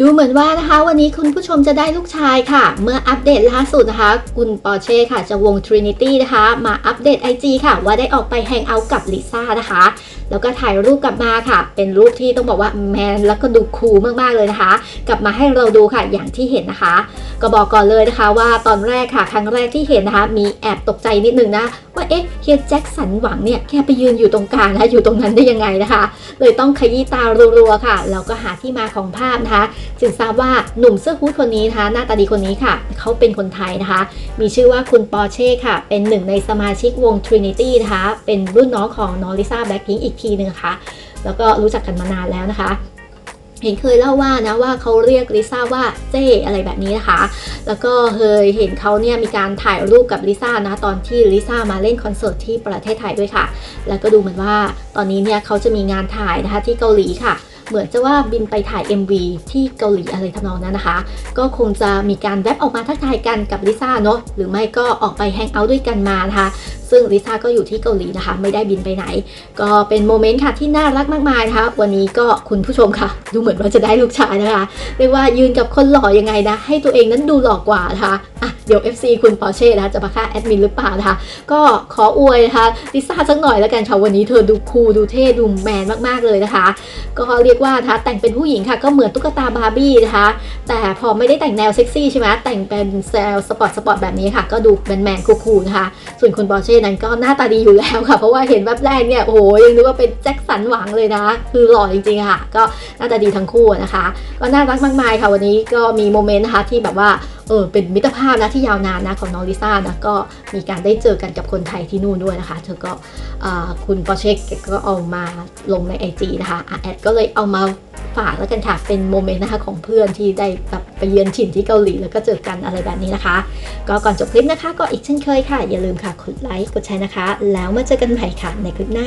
ดูเหมือนว่านะคะวันนี้คุณผู้ชมจะได้ลูกชายค่ะ เมื่ออัปเดตล่าสุดนะคะคุณปอร์เช่ค่ะจะวง Trinity นะคะ มาอัปเดต IG ค่ะ ว่าได้ออกไปแฮงเอาท์กับลิซ่านะคะ แล้วก็ถ่ายรูปกลับมาค่ะ เป็นรูปที่ต้องบอกว่าแมนแล้วก็ดูคูลมากๆเลยนะคะ กลับมาให้เราดูค่ะอย่างที่เห็นนะคะ ก็บอกก่อนเลยนะคะว่าตอนแรกค่ะ ครั้งแรกที่เห็นนะคะ มีแอบตกใจนิดนึงนะ เอ๊ะเฮียแจ็คสันหวังเนี่ยแกไปยืนอยู่ตรงกลางนะคะอยู่ตรงนั้นได้ยังไงนะคะ เลยต้องขยี้ตารัวๆค่ะแล้วก็หาที่มาของภาพนะคะ จึงทราบว่าหนุ่มเสื้อฮู้ดคนนี้นะคะ หน้าตาดีคนนี้ค่ะ เขาเป็นคนไทยนะคะ มีชื่อว่าคุณปอร์เช่ค่ะ เป็นหนึ่งในสมาชิกวง Trinity นะคะ เป็นรุ่นน้องของนอริซาแบล็คพิงอีกทีหนึ่งค่ะแล้วก็รู้จักกันมานานแล้วนะคะ เห็นเคยเล่าว่านะว่าเขาเรียกลิซ่าว่าเจ้อะไรแบบนี้นะคะ แล้วก็เคยเห็นเขาเนี่ยมีการถ่ายรูปกับลิซ่านะตอนที่ลิซ่ามาเล่นคอนเสิร์ตที่ประเทศไทยด้วยค่ะ แล้วก็ดูเหมือนว่าตอนนี้เนี่ยเขาจะมีงานถ่ายนะคะที่เกาหลีค่ะ เหมือนจะว่าบินไปถ่าย MV ที่เกาหลีอะไรทำนองนั้นนะคะ ก็คงจะมีการแวบออกมาทักทายกันกับลิซ่าเนาะหรือไม่ก็ออกไปแฮงเอาท์ด้วยกันมานะคะซึ่งลิซ่าก็อยู่ที่เกาหลีนะคะ ไม่ได้บินไปไหน ก็เป็นโมเมนต์ค่ะที่น่ารักมากมายนะคะ วันนี้ก็คุณผู้ชมค่ะ ดูเหมือนว่าจะได้ลูกชายนะคะเรียกว่ายืนกับคนหล่อยังไงนะ ให้ตัวเองนั้นดูหล่อกว่านะคะอะ เดี๋ยว FC คุณปอเช่นะคะจะมาฆ่าแอดมินหรือเปล่านะคะก็ขออวยนะคะลิซ่าสักหน่อยแล้วกันค่ะวันนี้เธอดูคูลดูเท่ดูแมนมากๆเลยนะคะ ก็เรียกว่านะคะแต่งเป็นผู้หญิงค่ะก็เหมือนตุ๊กตาบาร์บี้นะคะ แต่พอไม่ได้แต่งแนวเซ็กซี่ใช่ไหมแต่งเป็นแซลสปอร์ตสปอร์ตแบบนี้ค่ะ ก็ดูแมนแมนๆคูลๆนะคะ ส่วนคุณปอเช่นั้นก็หน้าตาดีอยู่แล้วค่ะ เพราะว่าเห็นแวบแรกเนี่ยโอ้โหยังนึกว่าเป็นแจ็คสันหวังเลยนะ คือหล่อจริงๆค่ะ ก็หน้าตาดีทั้งคู่นะคะก็น่ารักมากมายค่ะวันนี้ก็มีโมเมนต์นะคะที่แบบว่า เออเป็นมิตรภาพนะที่ยาวนานนะของน้องลิซ่านะก็มีการได้เจอกันกับคนไทยที่นู่นด้วยนะคะ เธอก็คุณปอเช่ก็เอามาลงใน IG นะคะแอดก็เลยเอามาฝากแล้วกันค่ะ เป็นโมเมนต์นะคะของเพื่อนที่ได้แบบไปเยือนถิ่นที่เกาหลีแล้วก็เจอกันอะไรแบบนี้นะคะ ก็ก่อนจบคลิปนะคะ ก็อีกเช่นเคยค่ะ อย่าลืมค่ะกดไลค์กดแชร์นะคะ แล้วมาเจอกันใหม่ค่ะในคลิปหน้า